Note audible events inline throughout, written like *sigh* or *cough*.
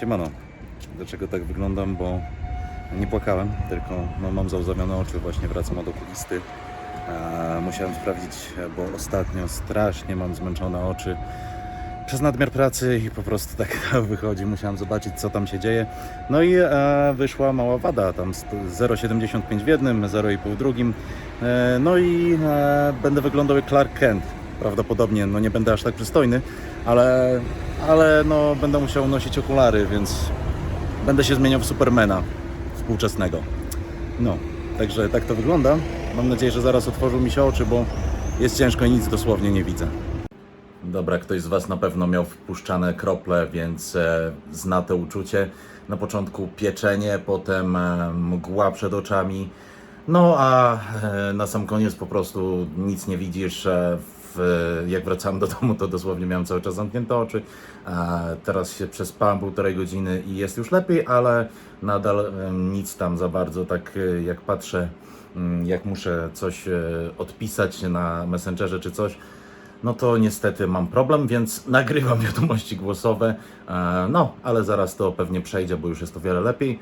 Siemano. Dlaczego tak wyglądam? Bo nie płakałem, tylko no, mam załzawione oczy, właśnie wracam od okulisty. E, musiałem sprawdzić, bo ostatnio strasznie mam zmęczone oczy przez nadmiar pracy i po prostu tak *laughs* wychodzi. Musiałem zobaczyć, co tam się dzieje. No i e, wyszła mała wada, tam st- 0,75 w jednym, 0,5 w drugim. E, no i e, będę wyglądał jak Clark Kent. Prawdopodobnie, no nie będę aż tak przystojny, ale, ale no będę musiał nosić okulary, więc będę się zmieniał w Supermana współczesnego. No, także tak to wygląda. Mam nadzieję, że zaraz otworzą mi się oczy, bo jest ciężko i nic dosłownie nie widzę. Dobra, ktoś z Was na pewno miał wpuszczane krople, więc e, zna to uczucie. Na początku pieczenie, potem e, mgła przed oczami. No a e, na sam koniec po prostu nic nie widzisz. E, jak wracałem do domu, to dosłownie miałem cały czas zamknięte oczy. Teraz się przespałem półtorej godziny i jest już lepiej, ale nadal nic tam za bardzo. Tak e, jak patrzę, mm, jak muszę coś e, odpisać na Messengerze czy coś, no to niestety mam problem, więc *laughs* nagrywam wiadomości głosowe. E, No, ale zaraz to pewnie przejdzie, bo już jest o wiele lepiej.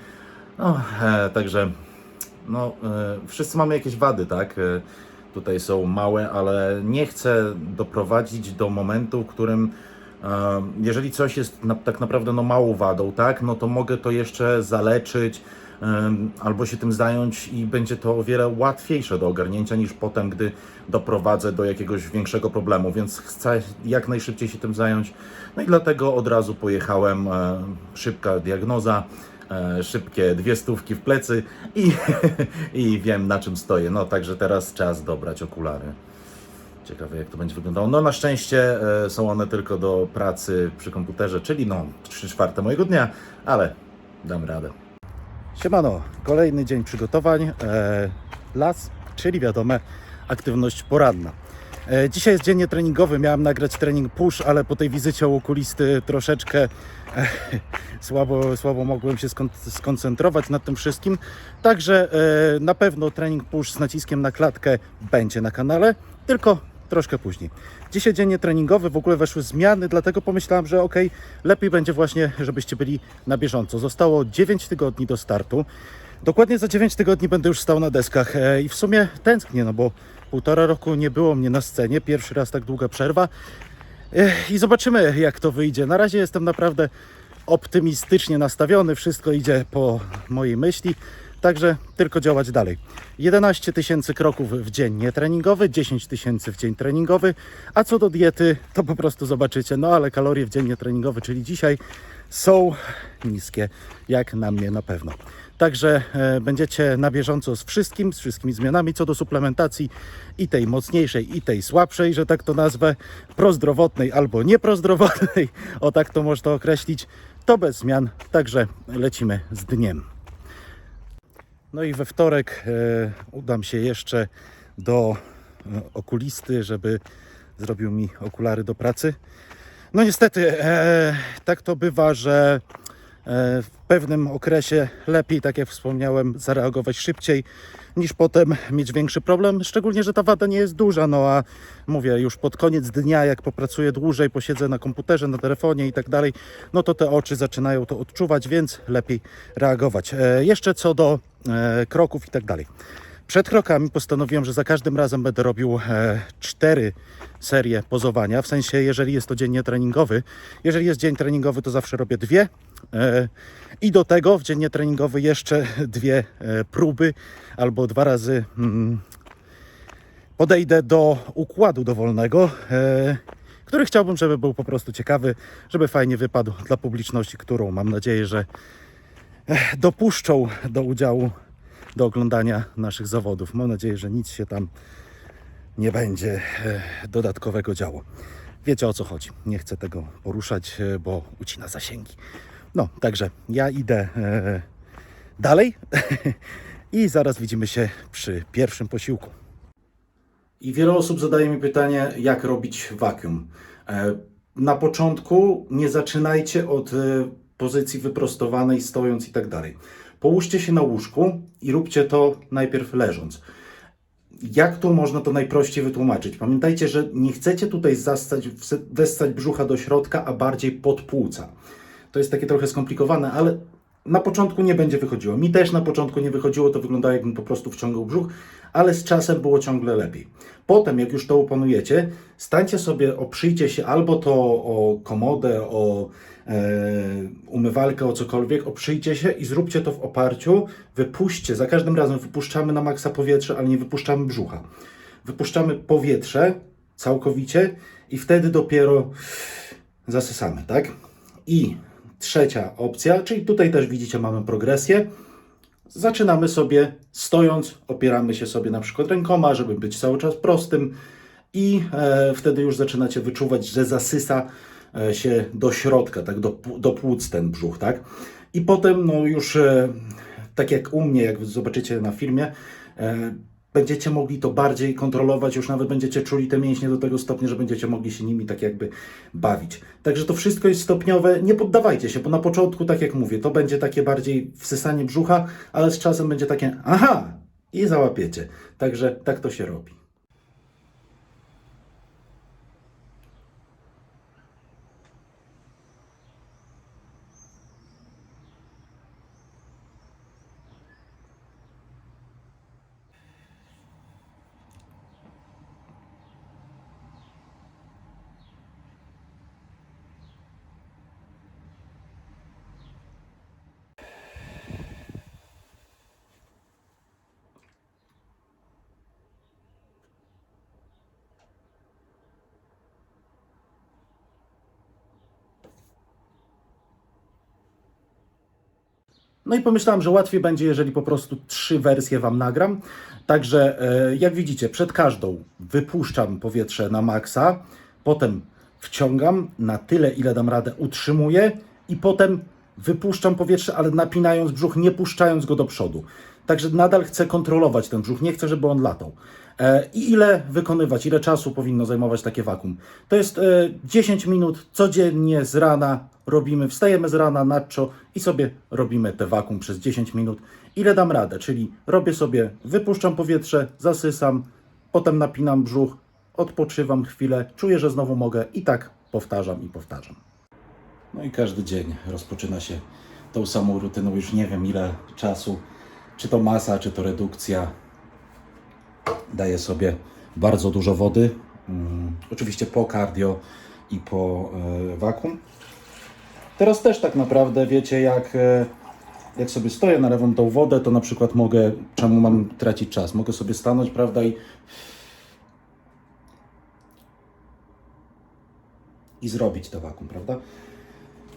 No, także no, wszyscy mamy jakieś wady, tak? Tutaj są małe, ale nie chcę doprowadzić do momentu, w którym e, jeżeli coś jest na, tak naprawdę no, małą wadą, tak? No to mogę to jeszcze zaleczyć albo się tym zająć i będzie to o wiele łatwiejsze do ogarnięcia niż potem, gdy doprowadzę do jakiegoś większego problemu, więc chcę jak najszybciej się tym zająć. No i dlatego od razu pojechałem, e, szybka diagnoza, szybkie dwie stówki w plecy i, *laughs* i wiem na czym stoję. No także teraz czas dobrać okulary. Ciekawe jak to będzie wyglądało. No na szczęście e, są one tylko do pracy przy komputerze, czyli no 3 czwarte mojego dnia, ale dam radę. Siemano, kolejny dzień przygotowań. E, las, czyli wiadome, aktywność poranna. E, dzisiaj jest dzień nietreningowy, miałem nagrać trening push, ale po tej wizycie u okulisty troszeczkę e, *laughs* słabo, słabo mogłem się skon- skoncentrować nad tym wszystkim. Także e, na pewno trening push z naciskiem na klatkę będzie na kanale, tylko troszkę później. Dzisiaj dzień treningowy, w ogóle weszły zmiany, dlatego pomyślałem, że ok, lepiej będzie właśnie, żebyście byli na bieżąco. Zostało 9 tygodni do startu. Dokładnie za 9 tygodni będę już stał na deskach i w sumie tęsknię, no bo półtora roku nie było mnie na scenie, pierwszy raz tak długa przerwa i zobaczymy jak to wyjdzie. Na razie jestem naprawdę optymistycznie nastawiony, wszystko idzie po mojej myśli, także tylko działać dalej. 11 tysięcy kroków w dzień nietreningowy, 10 tysięcy w dzień treningowy, a co do diety, to po prostu zobaczycie, no ale kalorie w dzień nietreningowy, czyli dzisiaj są niskie, jak na mnie na pewno. Także e, będziecie na bieżąco z wszystkim, z wszystkimi zmianami co do suplementacji i tej mocniejszej, i tej słabszej, że tak to nazwę, prozdrowotnej albo nieprozdrowotnej, o tak to można określić, to bez zmian, także lecimy z dniem. No i we wtorek e, udam się jeszcze do e, okulisty, żeby zrobił mi okulary do pracy. No niestety, tak to bywa, że w pewnym okresie lepiej, tak jak wspomniałem, zareagować szybciej niż potem mieć większy problem. Szczególnie, że ta wada nie jest duża, no a mówię, już pod koniec dnia, jak popracuję dłużej, posiedzę na komputerze, na telefonie i tak dalej, no to te oczy zaczynają to odczuwać, więc lepiej reagować. E, jeszcze co do e, kroków i tak dalej. Przed krokami postanowiłem, że za każdym razem będę robił e, cztery serie pozowania. W sensie, jeżeli jest to dzień nietreningowy, jeżeli jest dzień treningowy, to zawsze robię dwie. E, I do tego w dzień nietreningowy jeszcze dwie e, próby albo dwa razy mm, podejdę do układu dowolnego, e, który chciałbym, żeby był po prostu ciekawy, żeby fajnie wypadł dla publiczności, którą mam nadzieję, że dopuszczą do udziału, do oglądania naszych zawodów. Mam nadzieję, że nic się tam nie będzie dodatkowego działo. Wiecie o co chodzi. Nie chcę tego poruszać, bo ucina zasięgi. No, także ja idę e, dalej *laughs* i zaraz widzimy się przy pierwszym posiłku. I wiele osób zadaje mi pytanie, jak robić wakium. E, Na początku nie zaczynajcie od e, pozycji wyprostowanej, stojąc i tak dalej. Połóżcie się na łóżku i róbcie to najpierw leżąc. Jak tu można to najprościej wytłumaczyć? Pamiętajcie, że nie chcecie tutaj zastać, wessać brzucha do środka, a bardziej pod płuca. To jest takie trochę skomplikowane, ale na początku nie będzie wychodziło. Mi też na początku nie wychodziło, to wyglądało jakbym po prostu wciągał brzuch, ale z czasem było ciągle lepiej. Potem, jak już to opanujecie, stańcie sobie, oprzyjcie się albo to o komodę, o e, umywalkę, o cokolwiek, oprzyjcie się i zróbcie to w oparciu, wypuśćcie, za każdym razem wypuszczamy na maksa powietrze, ale nie wypuszczamy brzucha. Wypuszczamy powietrze całkowicie i wtedy dopiero zasysamy, tak? I trzecia opcja, czyli tutaj też widzicie, mamy progresję. Zaczynamy sobie stojąc, opieramy się sobie na przykład rękoma, żeby być cały czas prostym i e, wtedy już zaczynacie wyczuwać, że zasysa e, się do środka, tak, do, do płuc ten brzuch, tak? I potem, no już e, tak jak u mnie, jak zobaczycie na filmie, e, będziecie mogli to bardziej kontrolować, już nawet będziecie czuli te mięśnie do tego stopnia, że będziecie mogli się nimi tak jakby bawić. Także to wszystko jest stopniowe, nie poddawajcie się, bo na początku, tak jak mówię, to będzie takie bardziej wsysanie brzucha, ale z czasem będzie takie aha i załapiecie. Także tak to się robi. No i pomyślałem, że łatwiej będzie, jeżeli po prostu trzy wersje Wam nagram. Także e, jak widzicie, przed każdą wypuszczam powietrze na maksa, potem wciągam na tyle, ile dam radę, utrzymuję i potem wypuszczam powietrze, ale napinając brzuch, nie puszczając go do przodu. Także nadal chcę kontrolować ten brzuch, nie chcę, żeby on latał. E, I ile wykonywać, ile czasu powinno zajmować takie wakum? To jest e, 10 minut codziennie z rana robimy, wstajemy z rana na czo i sobie robimy te wakum przez 10 minut. Ile dam radę, czyli robię sobie, wypuszczam powietrze, zasysam, potem napinam brzuch, odpoczywam chwilę, czuję, że znowu mogę i tak powtarzam i powtarzam. No i każdy dzień rozpoczyna się tą samą rutyną, już nie wiem ile czasu, czy to masa, czy to redukcja. Daję sobie bardzo dużo wody, mm, oczywiście po cardio i po e, wakum. Teraz też tak naprawdę wiecie, jak, e, jak sobie stoję, nalewam tą wodę, to na przykład mogę, czemu mam tracić czas? Mogę sobie stanąć, prawda, i, i zrobić to wakum, prawda?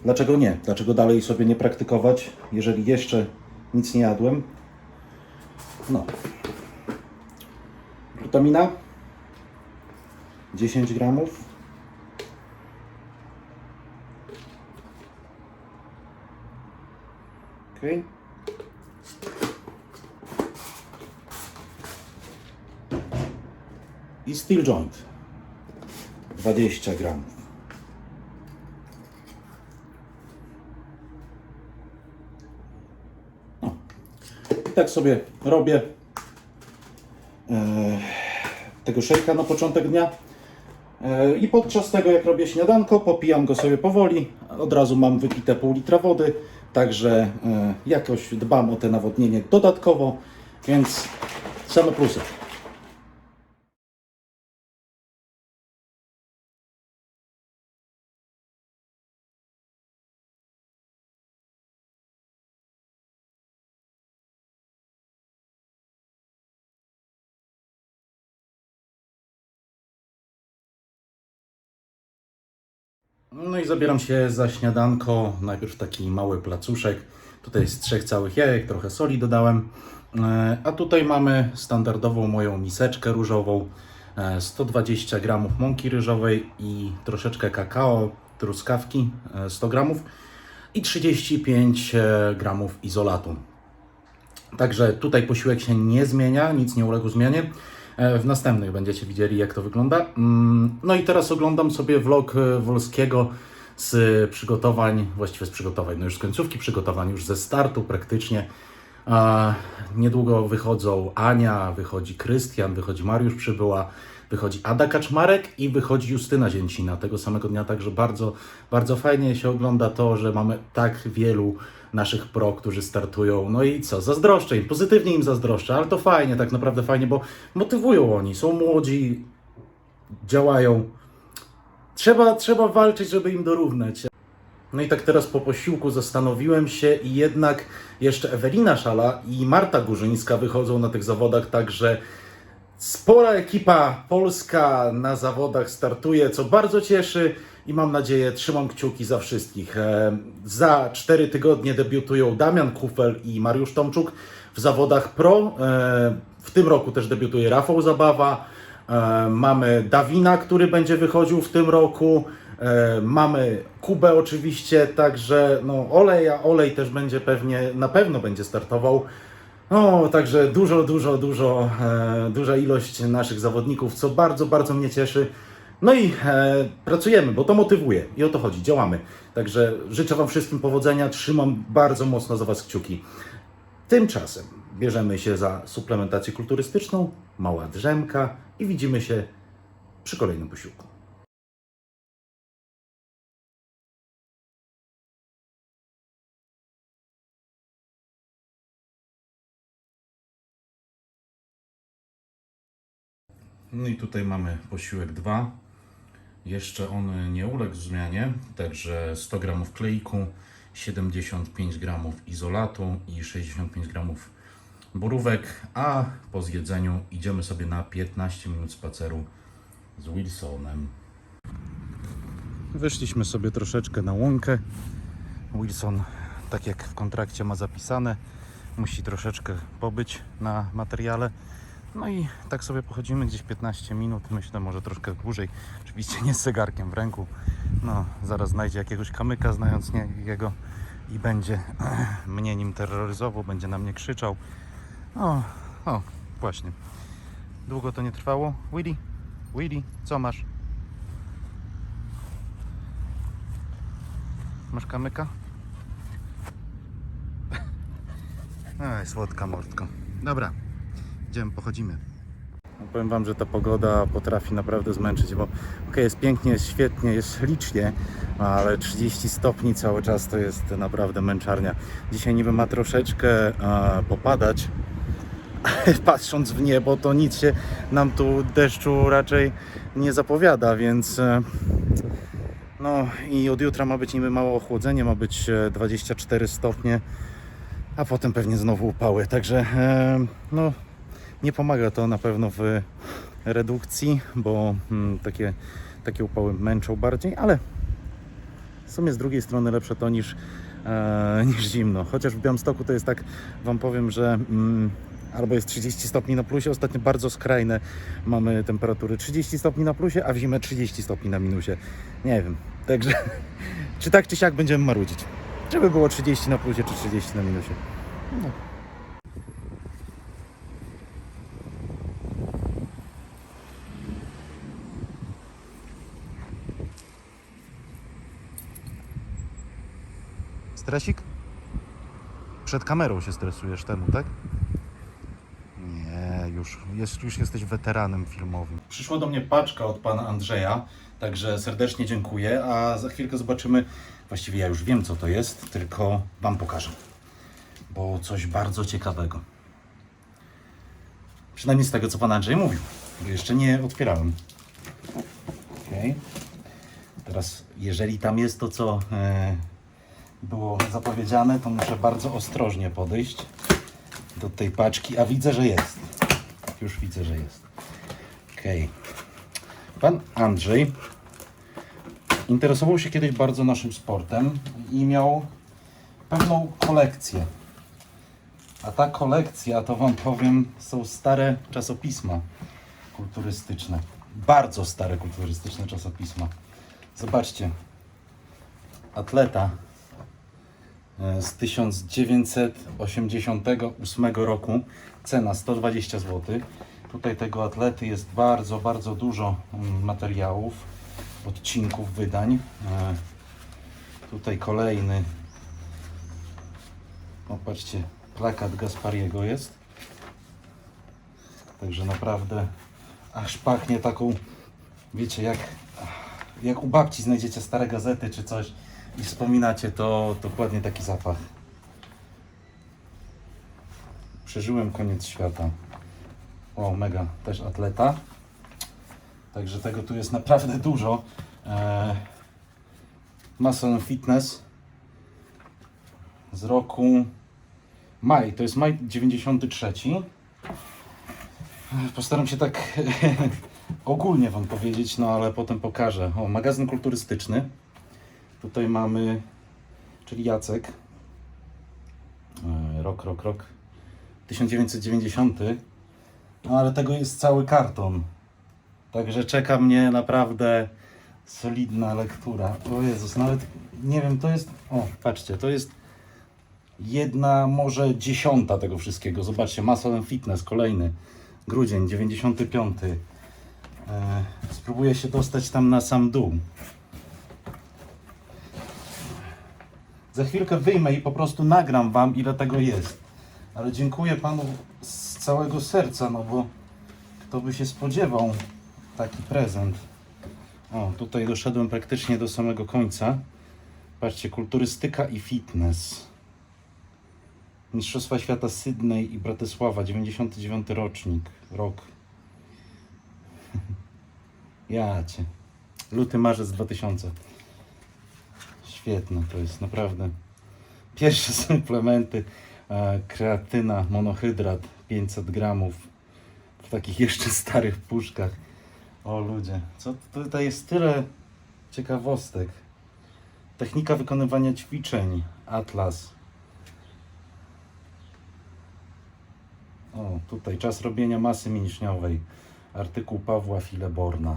Dlaczego nie? Dlaczego dalej sobie nie praktykować, jeżeli jeszcze nic nie jadłem? No. Glutamina 10 gramów. Ok. I steel joint 20 gramów. No. Tak sobie robię e, tego szejka na początek dnia. E, I podczas tego, jak robię śniadanko, popijam go sobie powoli. Od razu mam wypite pół litra wody, także e, jakoś dbam o te nawodnienie dodatkowo, więc same plusy. No i zabieram się za śniadanko. Najpierw taki mały placuszek. Tutaj jest trzech całych jajek, trochę soli dodałem. E, A tutaj mamy standardową moją miseczkę różową. e, 120 gramów mąki ryżowej i troszeczkę kakao, truskawki e, 100 gramów i 35 e, gramów izolatu. Także tutaj posiłek się nie zmienia, nic nie uległ zmianie. E, W następnych będziecie widzieli, jak to wygląda. Mm, No i teraz oglądam sobie vlog e, Wolskiego z przygotowań, właściwie z przygotowań, no już z końcówki przygotowań, już ze startu praktycznie. A niedługo wychodzą Ania, wychodzi Krystian, wychodzi Mariusz Przybyła. Wychodzi Ada Kaczmarek i wychodzi Justyna Zięcina tego samego dnia, także bardzo, bardzo fajnie się ogląda to, że mamy tak wielu naszych pro, którzy startują. No i co, zazdroszczę im, pozytywnie im zazdroszczę, ale to fajnie, tak naprawdę fajnie, bo motywują oni, są młodzi, działają. Trzeba, trzeba walczyć, żeby im dorównać. No i tak teraz po posiłku zastanowiłem się i jednak jeszcze Ewelina Szala i Marta Górzyńska wychodzą na tych zawodach, także spora ekipa polska na zawodach startuje, co bardzo cieszy i mam nadzieję, trzymam kciuki za wszystkich. E, Za cztery tygodnie debiutują Damian Kufel i Mariusz Tomczuk w zawodach pro. E, W tym roku też debiutuje Rafał Zabawa. E, Mamy Dawina, który będzie wychodził w tym roku. Mamy Kubę oczywiście, także no Oleja, Olej też będzie pewnie, na pewno będzie startował. No, także dużo, dużo, dużo, e, duża ilość naszych zawodników, co bardzo, bardzo mnie cieszy. No i e, pracujemy, bo to motywuje i o to chodzi, działamy. Także życzę Wam wszystkim powodzenia, trzymam bardzo mocno za Was kciuki. Tymczasem bierzemy się za suplementację kulturystyczną, mała drzemka i widzimy się przy kolejnym posiłku. No i tutaj mamy posiłek 2. Jeszcze on nie uległ zmianie, także 100 gramów kleiku, 75 gramów izolatu i 65 gramów borówek, a po zjedzeniu idziemy sobie na 15 minut spaceru z Wilsonem. Wyszliśmy sobie troszeczkę na łąkę. Wilson, tak jak w kontrakcie ma zapisane, musi troszeczkę pobyć na materiale. No i tak sobie pochodzimy gdzieś 15 minut, myślę może troszkę dłużej. Oczywiście nie z zegarkiem w ręku. No, zaraz znajdzie jakiegoś kamyka, znając nie, jego i będzie *clears throat* mnie nim terroryzował, będzie na mnie krzyczał. O, o, właśnie. Długo to nie trwało. Willy, Willy, co masz? Masz kamyka? *laughs* Ej, słodka mordko. Dobra, idziemy, pochodzimy. No, powiem Wam, że ta pogoda potrafi naprawdę zmęczyć, bo okej, jest pięknie, jest świetnie, jest ślicznie, ale 30 stopni cały czas to jest naprawdę męczarnia. Dzisiaj niby ma troszeczkę e, popadać, *laughs* patrząc w niebo, to nic się nam tu deszczu raczej nie zapowiada, więc e, no i od jutra ma być niby małe ochłodzenie, ma być e, 24 stopnie, a potem pewnie znowu upały, także e, no nie pomaga to na pewno w redukcji, bo mm, takie, takie upały męczą bardziej, ale w sumie z drugiej strony lepsze to niż, e, *laughs* niż zimno. Chociaż w Białymstoku to jest tak, Wam powiem, że mm, albo jest 30 stopni na plusie, ostatnio bardzo skrajne mamy temperatury 30 stopni na plusie, a w zimę 30 stopni na minusie. Nie wiem, także *laughs* czy tak czy siak będziemy marudzić. Żeby było 30 na plusie czy 30 na minusie. No. Stresik? Przed kamerą się stresujesz temu, tak? Nie, już, jest, już jesteś weteranem filmowym. Przyszła do mnie paczka od pana Andrzeja, także serdecznie dziękuję, a za chwilkę zobaczymy, właściwie ja już wiem co to jest, tylko wam pokażę, bo coś bardzo ciekawego. Przynajmniej z tego, co pan Andrzej mówił, jeszcze nie otwierałem. Okej. Teraz, jeżeli tam jest to, co e, było zapowiedziane, to muszę bardzo ostrożnie podejść do tej paczki, a widzę, że jest. Już widzę, że jest. Okej. Pan Andrzej interesował się kiedyś bardzo naszym sportem i miał pewną kolekcję. A ta kolekcja, to Wam powiem, są stare czasopisma kulturystyczne. Bardzo stare kulturystyczne czasopisma. Zobaczcie. Atleta z 1988 roku. Cena 120 zł. Tutaj tego atlety jest bardzo, bardzo dużo mm, materiałów, odcinków, wydań. E, Tutaj kolejny. O, patrzcie, plakat Gaspariego jest. Także naprawdę Aż pachnie taką, wiecie, jak, jak u babci znajdziecie stare gazety czy coś i wspominacie, to dokładnie taki zapach. Przeżyłem koniec świata. O, mega, też atleta. Także tego tu jest naprawdę dużo. Eee, Muscle Fitness z roku maj, to jest maj 93. Postaram się tak *laughs* ogólnie Wam powiedzieć, no ale potem pokażę. O, magazyn kulturystyczny. Tutaj mamy, czyli Jacek. E, Rok, rok, rok. 1990. No ale tego jest cały karton. Także czeka mnie naprawdę solidna lektura. O Jezus, nawet nie wiem, to jest. O, patrzcie, to jest jedna, może dziesiąta tego wszystkiego. Zobaczcie, Muscle Fitness, kolejny. Grudzień, 95. E, spróbuję się dostać tam na sam dół. Za chwilkę wyjmę i po prostu nagram Wam, ile tego jest. Ale dziękuję Panu z całego serca, no bo kto by się spodziewał taki prezent. O, tutaj doszedłem praktycznie do samego końca. Patrzcie, kulturystyka i fitness. Mistrzostwa Świata Sydney i Bratysława, 99 rocznik, rok. *laughs* Ja cię. Luty, marzec 2000. Świetne to jest, naprawdę. Pierwsze *laughs* suplementy, e, kreatyna, monohydrat, 500 gramów w takich jeszcze starych puszkach. O ludzie, co tutaj jest tyle ciekawostek. Technika wykonywania ćwiczeń, Atlas. O, tutaj czas robienia masy mięśniowej. Artykuł Pawła Fileborna.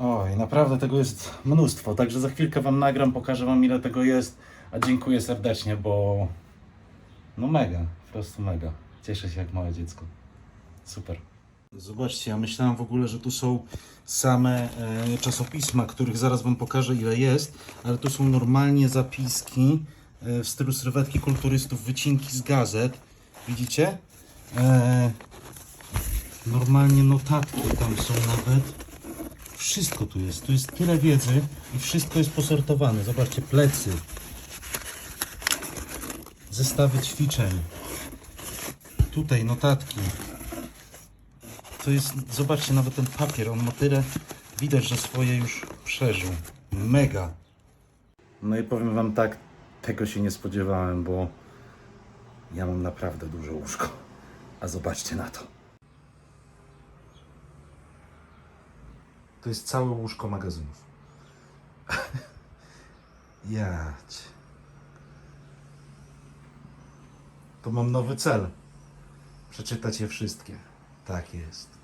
Oj, naprawdę tego jest mnóstwo. Także za chwilkę Wam nagram, pokażę Wam ile tego jest. A dziękuję serdecznie, bo no mega, po prostu mega. Cieszę się jak małe dziecko. Super. Zobaczcie, ja myślałem w ogóle, że tu są same e, czasopisma, których zaraz Wam pokażę ile jest, ale tu są normalnie zapiski e, w stylu sylwetki kulturystów, wycinki z gazet. Widzicie? E, normalnie notatki tam są nawet. Wszystko tu jest. Tu jest tyle wiedzy i wszystko jest posortowane. Zobaczcie, plecy. Zestawy ćwiczeń. Tutaj notatki. To jest, zobaczcie, nawet ten papier, on ma tyle, widać, że swoje już przeżył. Mega. No i powiem Wam tak, tego się nie spodziewałem, bo ja mam naprawdę duże łóżko. A zobaczcie na to. To jest całe łóżko magazynów. *laughs* Jać. To mam nowy cel. Przeczytać je wszystkie. Tak jest.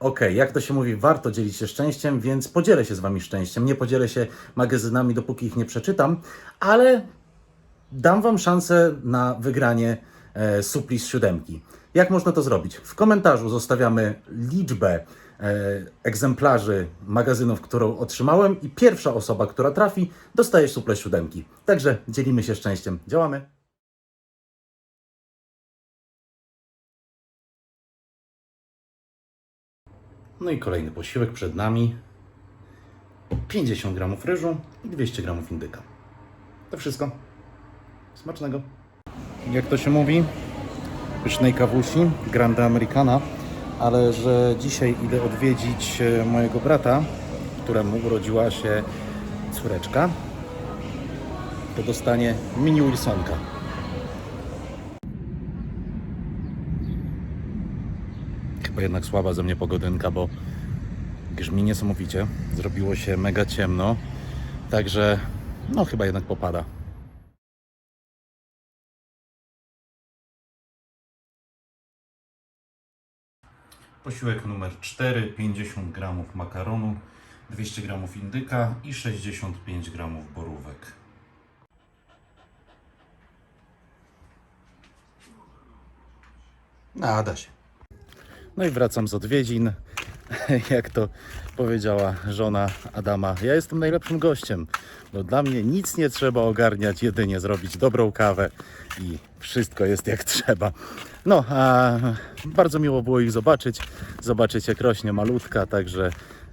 Okej, jak to się mówi, warto dzielić się szczęściem, więc podzielę się z Wami szczęściem. Nie podzielę się magazynami, dopóki ich nie przeczytam, ale dam Wam szansę na wygranie e, supli z siódemki. Jak można to zrobić? W komentarzu zostawiamy liczbę egzemplarzy magazynów, którą otrzymałem i pierwsza osoba, która trafi, dostaje suple siódemki. Także dzielimy się szczęściem. Działamy. No i kolejny posiłek przed nami. 50 gramów ryżu i 200 gramów indyka. To wszystko. Smacznego. Jak to się mówi? Pysznej kawusi, Grande Americana, ale że dzisiaj idę odwiedzić e, mojego brata, któremu urodziła się córeczka, to dostanie mini Wilsonka. Chyba jednak słaba ze mnie pogodynka, bo grzmi niesamowicie. Zrobiło się mega ciemno, także no chyba jednak popada. Posiłek numer 4, 50 gramów makaronu, 200 gramów indyka i 65 gramów borówek. Nada się. No i wracam z odwiedzin. *laughs* jak to powiedziała żona Adama, ja jestem najlepszym gościem, bo dla mnie nic nie trzeba ogarniać, jedynie zrobić dobrą kawę i wszystko jest jak trzeba. No, bardzo miło było ich zobaczyć, zobaczyć jak rośnie malutka, także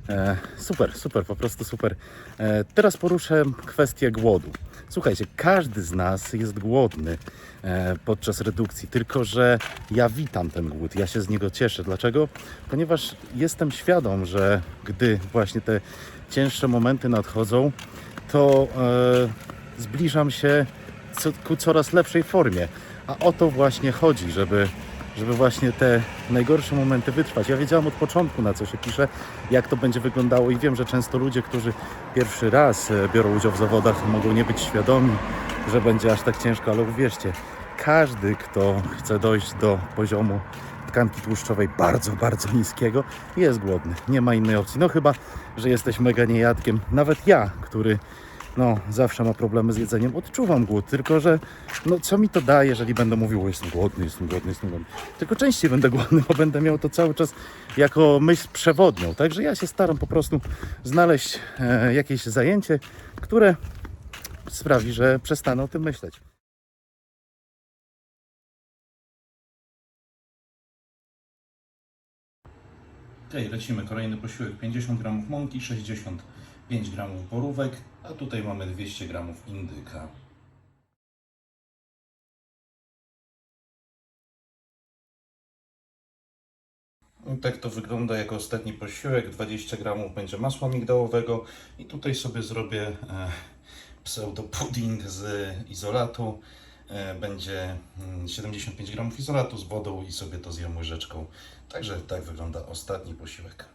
e, super, super, po prostu super. E, teraz poruszę kwestię głodu. Słuchajcie, każdy z nas jest głodny e, podczas redukcji, tylko że ja witam ten głód, ja się z niego cieszę. Dlaczego? Ponieważ jestem świadom, że gdy właśnie te cięższe momenty nadchodzą, to zbliżam się ku coraz lepszej formie. A o to właśnie chodzi, żeby, żeby właśnie te najgorsze momenty wytrwać. Ja wiedziałam od początku, na co się pisze, jak to będzie wyglądało i wiem, że często ludzie, którzy pierwszy raz e, biorą udział w zawodach, mogą nie być świadomi, że będzie aż tak ciężko, ale uwierzcie, każdy, kto chce dojść do poziomu tkanki tłuszczowej bardzo, bardzo niskiego, jest głodny. Nie ma innej opcji. No chyba, że jesteś mega niejadkiem. Nawet ja, który no, zawsze ma problemy z jedzeniem, odczuwam głód, tylko że no, co mi to da, jeżeli będę mówił, jestem głodny, jestem głodny, jestem głodny. Tylko częściej będę głodny, bo będę miał to cały czas jako myśl przewodnią. Także ja się staram po prostu znaleźć e, jakieś zajęcie, które sprawi, że przestanę o tym myśleć. Ok, lecimy. Kolejny posiłek 50 gramów mąki, 65 gramów borówek, a tutaj mamy 200 gramów indyka. I tak to wygląda jako ostatni posiłek. 20 gramów będzie masła migdałowego i tutaj sobie zrobię e, pseudo pudding z izolatu. E, będzie mm, 75 gramów izolatu z wodą i sobie to zjem łyżeczką. Także tak wygląda ostatni posiłek.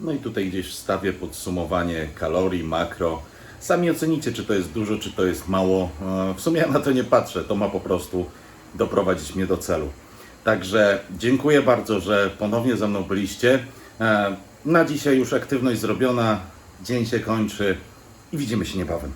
No i tutaj gdzieś wstawię podsumowanie kalorii, makro. Sami ocenicie, czy to jest dużo, czy to jest mało. E, W sumie ja na to nie patrzę, to ma po prostu doprowadzić mnie do celu. Także dziękuję bardzo, że ponownie ze mną byliście. E, Na dzisiaj już aktywność zrobiona, dzień się kończy i widzimy się niebawem.